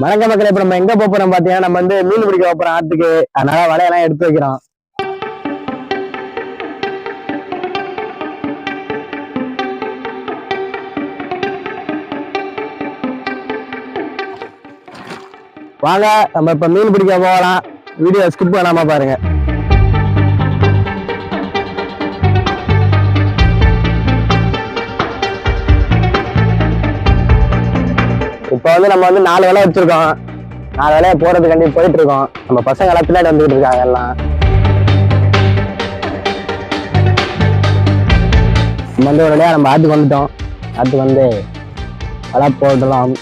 வணக்க மக்கள் இப்ப நம்ம எங்க போறோம் பாத்தீங்கன்னா நம்ம வந்து மீன் பிடிக்க போறோம் ஆத்துக்கு. அதனால வலையெல்லாம் எடுத்து வைக்கிறோம். வாங்க நம்ம இப்ப மீன் பிடிக்க போகலாம். வீடியோ ஸ்கிப் பண்ணாம பாருங்க. இப்போ வந்து நம்ம வந்து நாலு வேலை வச்சிருக்கோம். நாலு வேலையை போறதுக்காண்டி போயிட்டு இருக்கோம் நம்ம பசங்க எல்லாம் பின்னாடி வந்துட்டு இருக்காங்க எல்லாம். நம்ம வந்து ஒரு நம்ம ஆற்றுக்கு வந்துட்டோம். ஆற்றுக்கு வந்து வலை போடலாம்.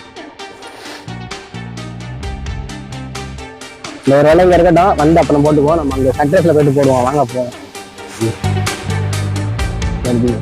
இந்த ஒரு வேலை இங்கே இருக்கட்டும். வந்து அப்புறம் போட்டுக்குவோம். நம்ம அந்த சட்ரஸ்ல போயிட்டு போடுவோம். வாங்க போவோம் நன்றி.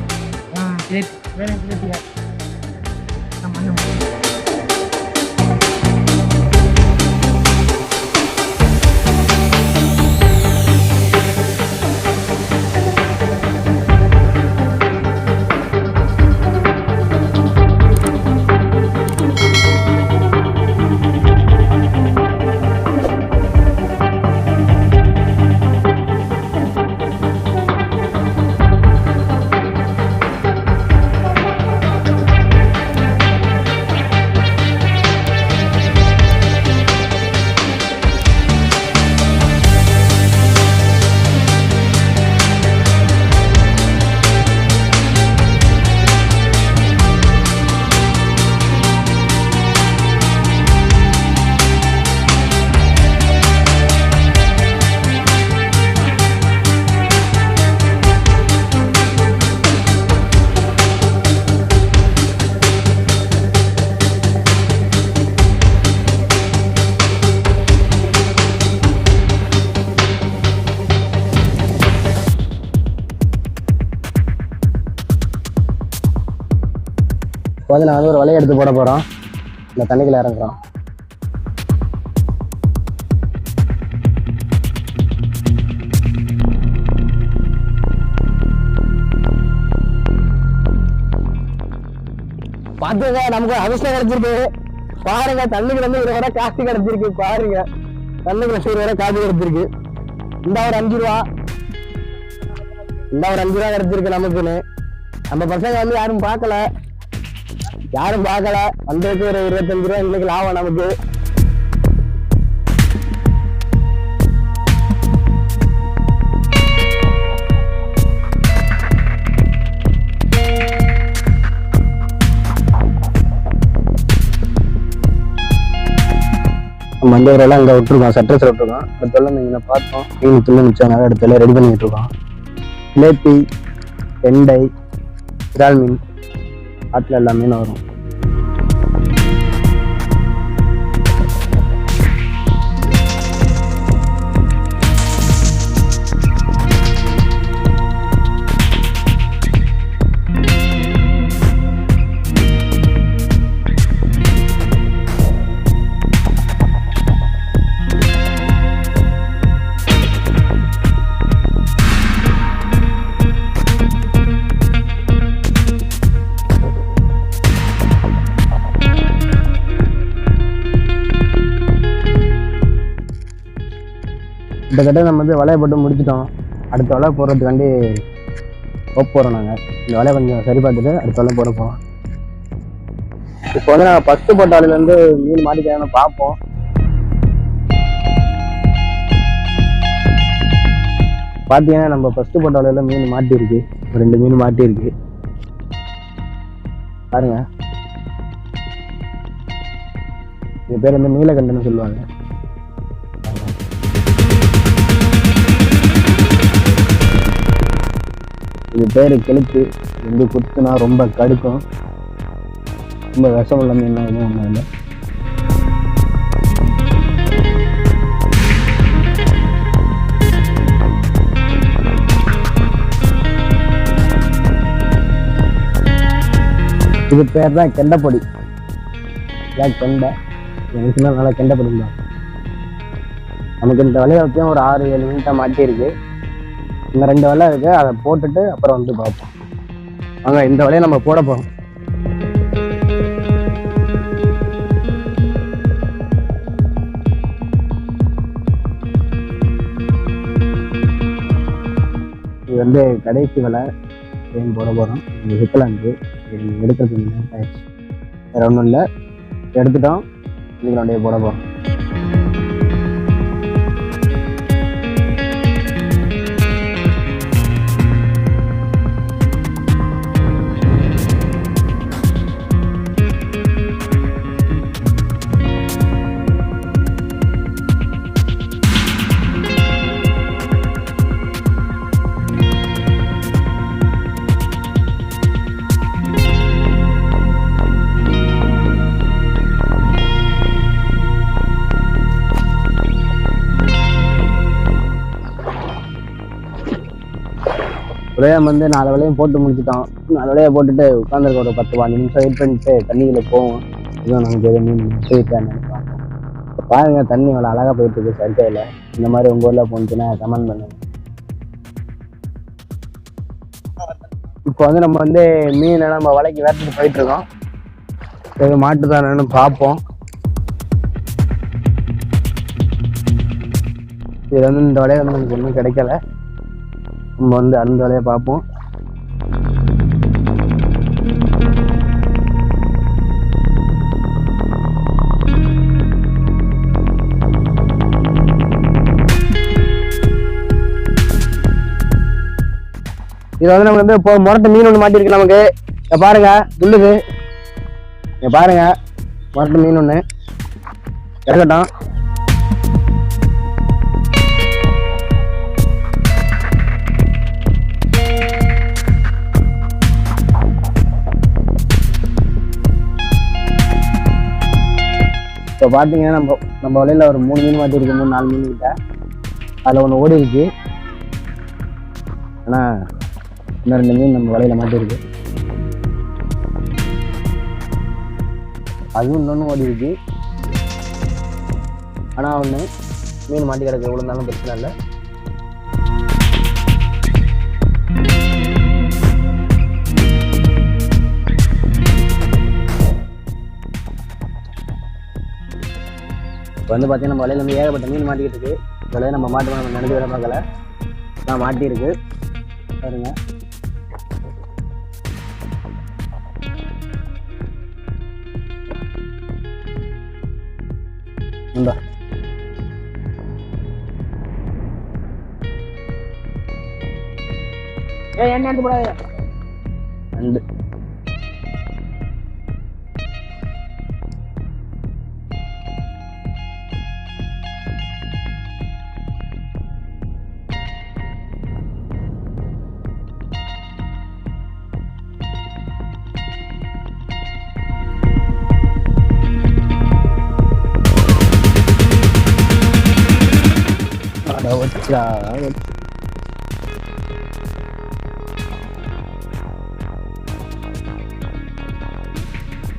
இப்போ வந்து நான் வந்து ஒரு வலையை எடுத்து போட போகிறோம் இந்த தண்ணிக்குள்ள இறங்குறோம். பார்த்துங்க நமக்கு அதிர்ஷ்டம் கிடைச்சிருக்கு. பாருங்க தண்ணிக்கு வந்து ஒரு வரை காசு கிடைச்சிருக்கு. பாருங்க தண்ணிக்கு ஒரு வரை காசு கிடைச்சிருக்கு. இந்த ஒரு அஞ்சு ரூபா. இந்த ஒரு அஞ்சு ரூபா கிடைச்சிருக்கு நமக்குன்னு. நம்ம பசங்க வந்து யாரும் பார்க்கல. யாரும் பார்க்கல. வந்ததுக்கு ஒரு இருபத்தஞ்சு ரூபா இன்னைக்கு லாபம் நமக்கு. நம்ம வந்து ஒரு விட்டுருக்கோம். சட்டரஸ் விட்டுருக்கோம். அடுத்த நீங்கள் பார்த்தோம். மீன் துள்ளி மிச்சாங்க அடுத்த ரெடி பண்ணிக்கிட்டு இருக்கோம். ஜிலேபி வெண்டை இறால் மீன். Atlas La Menor. கிட்டத்தட்ட நம்ம வந்து வலையை போட்டு முடிச்சிட்டோம். அடுத்த வலை போடுறதுக்காண்டி போக போகிறோம் நாங்கள் இந்த வலையை கொஞ்சம் சரி பார்த்துட்டு அடுத்த வலை போட போகிறோம் இப்போ வந்து நாங்கள் ஃபஸ்ட்டு போட்ட வலையிலேருந்து மீன் மாட்டிக்கிறான்னு பார்ப்போம். பார்த்தீங்கன்னா நம்ம ஃபஸ்ட்டு போட்ட வலையில் மீன் மாட்டியிருக்கு. ஒரு ரெண்டு மீன் மாட்டியிருக்கு. பாருங்க. இது பேர் வந்து நீலகண்டன்னு சொல்லுவாங்க. இது பேர் கெளுத்து வந்து குத்துனா ரொம்ப கடுக்கும். ரொம்ப விஷம் உள்ள மீன் எதுவும் ஒன்றும் இல்லை. இது பேர் தான் கெண்டைப்பொடி. ஏன் கெண்டை? எனக்கு நல்லா கெண்டப்பொடி தான் நமக்கு இந்த வலையை வச்சும் ஒரு ஆறு ஏழு மினிட்டாக மாட்டியிருக்கு. இந்த ரெண்டு வலை இருக்குது அதை போட்டுட்டு அப்புறம் வந்து பார்ப்போம். வாங்க இந்த வலையை நம்ம போட போகிறோம் இது வந்து கடைசி வலை ட்ரெயின் போட போகிறோம் இது விற்கலாந்து எடுக்கிறதுக்கு ஆயிடுச்சு. வேறு ஒன்றும் இல்லை. எடுத்துட்டோம். இன்னைக்கு அப்படியே போட போகிறோம் ஒரே வந்து நாலு வலையும் போட்டு முடிச்சிட்டோம் நாலு வலையை போட்டுட்டு உட்காந்துருக்க ஒரு பத்து பாஞ்சு நிமிஷம் வெயிட் பண்ணிட்டு தண்ணிக்குள்ள போவோம். இதுவும் நமக்கு எதுவும் மீன் போயிட்டான்னு பார்ப்போம் பாருங்க தண்ணி அவ்வளோ அழகாக போயிட்டு இருக்கு சர்க்கையில் இந்த மாதிரி உங்கள் ஊரில் போனுச்சுன்னா கமெண்ட் பண்ணுங்க. இப்போ வந்து நம்ம வந்து மீனை நம்ம வலைக்கு வேட்டுட்டு போயிட்டு இருக்கோம் இது மாட்டுதானு பார்ப்போம். இது வந்து இந்த வலையை வந்து நமக்கு ஒன்றும் கிடைக்கல. நம்ம வந்து அந்த வேலையை பார்ப்போம். இது வந்து நமக்கு வந்து இப்போ முரட்டு மீன் ஒன்று மாட்டியிருக்கு நமக்கு. பாருங்க துள்ளுது. பாருங்க முரட்டு மீன் ஒன்று இறக்கட்டும் இப்போ பார்த்தீங்கன்னா நம்ம நம்ம வலையில் ஒரு மூணு மீன் மாட்டிருக்கு மூணு நாலு மீன் கிட்ட. அதில் ஒன்று ஓடி இருக்கு. ஆனால் இன்னும் ரெண்டு மீன் நம்ம வலையில் மாட்டிருக்கு அதுவும் இன்னொன்று ஓடி இருக்கு. ஆனால் ஒன்று மீன் மாட்டி கிடக்கு விழுந்தாலும் பிரச்சனை இல்லை. இப்போ வந்து பார்த்தீங்கன்னா நம்ம வலையில் வந்து ஏகப்பட்ட மீன் மாட்டிக்கிட்டு இருக்கு. இந்த வலையை நம்ம மாட்டுவோம் நம்ம நினைச்சு வர பார்க்கல. நான் மாட்டியிருக்கு பாருங்க. இந்தா. ஏய் என்ன போடாத. ரெண்டு.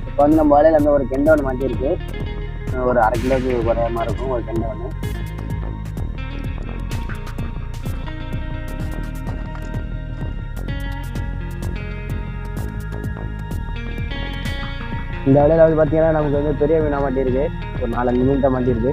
இப்போ வந்து நம்ம வலையில் வந்து ஒரு கெண்டை ஒன்று மாட்டியிருக்கு. ஒரு அரை கிலோக்கு குறைய மாதிரி இருக்கும் ஒரு கெண்டை ஒன்று இந்த வலையில் வந்து பார்த்தீங்கன்னா நமக்கு வந்து பெரிய மீனாக மாட்டியிருக்கு. ஒரு நாலஞ்சு மீன் தான் மாட்டியிருக்கு.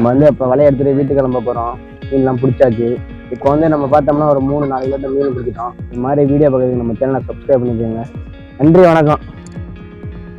நம்ம வந்து இப்போ வலையை எடுத்துட்டு வீட்டுக்கு கிளம்ப போகிறோம் மீன்லாம் பிடிச்சாச்சு. இப்போ வந்து நம்ம பார்த்தோம்னா ஒரு மூணு நாலு கிலோ மீன் பிடிச்சிட்டோம் இந்த மாதிரி வீடியோ பார்க்குறதுக்கு நம்ம சேனலை சப்ஸ்கிரைப் பண்ணிக்கோங்க. நன்றி வணக்கம்.